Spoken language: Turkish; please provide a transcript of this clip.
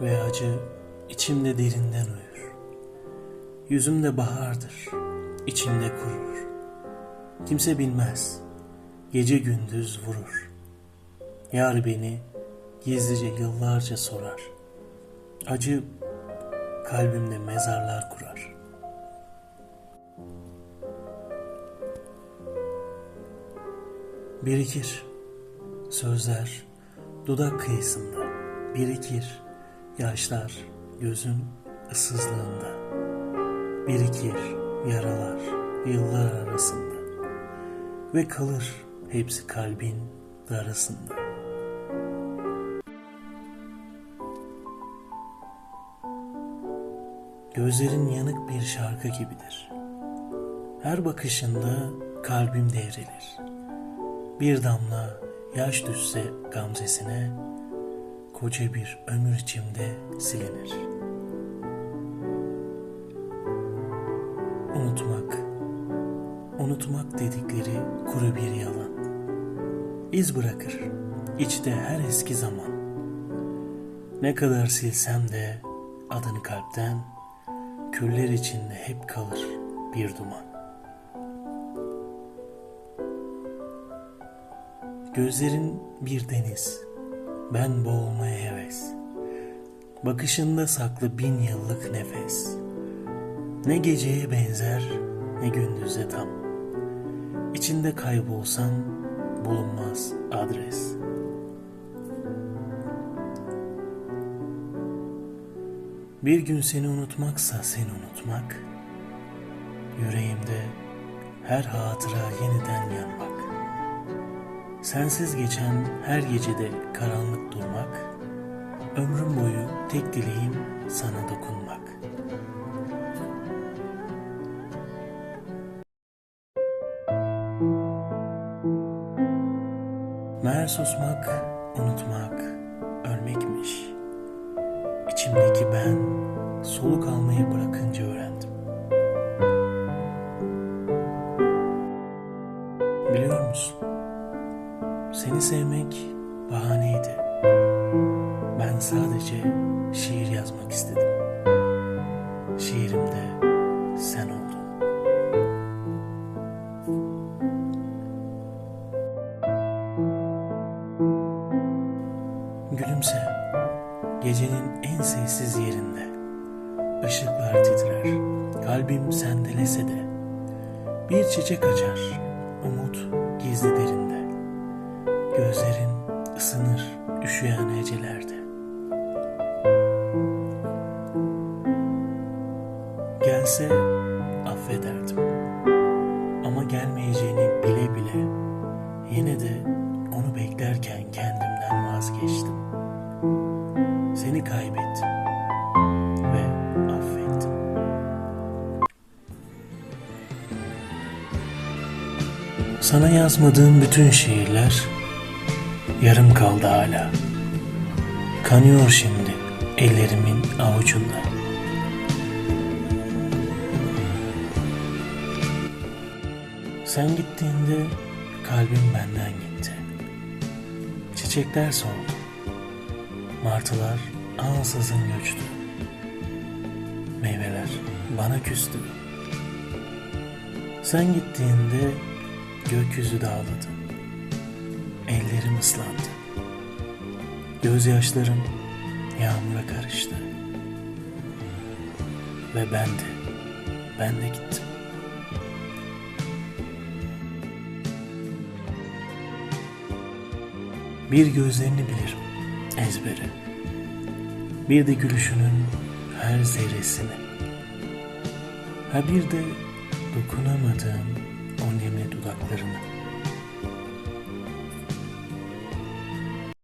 Ve acı içimde derinden uyur. Yüzümde bahardır, içimde kurur. Kimse bilmez, gece gündüz vurur. Yar beni gizlice yıllarca sorar. Acı kalbimde mezarlar kurar. Birikir sözler dudak kıyısında birikir yaşlar gözün ıssızlığında birikir yaralar yıllar arasında ve kalır hepsi kalbin darasında. Gözlerin yanık bir şarkı gibidir. Her bakışında kalbim devrilir. Bir damla yaş düşse gamzesine, koca bir ömür içimde silinir. Unutmak, unutmak dedikleri kuru bir yalan. İz bırakır içte her eski zaman. Ne kadar silsem de adını kalpten, küller içinde hep kalır bir duman. Gözlerin bir deniz, ben boğulmaya heves. Bakışında saklı bin yıllık nefes. Ne geceye benzer, ne gündüze tam. İçinde kaybolsan bulunmaz adres. Bir gün seni unutmaksa seni unutmak, yüreğimde her hatıra yeniden yanmak. Sensiz geçen her gecede karanlık durmak, ömrüm boyu tek dileğim sana dokunmak. Meğer susmak, unutmak, ölmekmiş. İçimdeki ben soluk almayı bırakınca öğrendim. Seni sevmek bahaneydi. Ben sadece şiir yazmak istedim. Şiirimde sen oldun. Gülümse, gecenin en sessiz yerinde. Işıklar titrer, kalbim sendelese de. Bir çiçek açar, umut gizli derinde. Isınır üşüyen hecelerde. Gelse affederdim. Ama gelmeyeceğini bile bile yine de onu beklerken kendimden vazgeçtim. Seni kaybettim ve affettim. Sana yazmadığım bütün şiirler yarım kaldı hala. Kanıyor şimdi ellerimin avucunda. Sen gittiğinde kalbim benden gitti. Çiçekler soldu. Martılar ansızın göçtü. Meyveler bana küstü. Sen gittiğinde gökyüzü dağladı. Ellerim ıslandı. Gözyaşlarım yağmura karıştı. Ve ben de, ben de gittim. Bir gözlerini bilirim ezbere. Bir de gülüşünün her zerresini. Ha bir de dokunamadığım o nemli dudaklarını.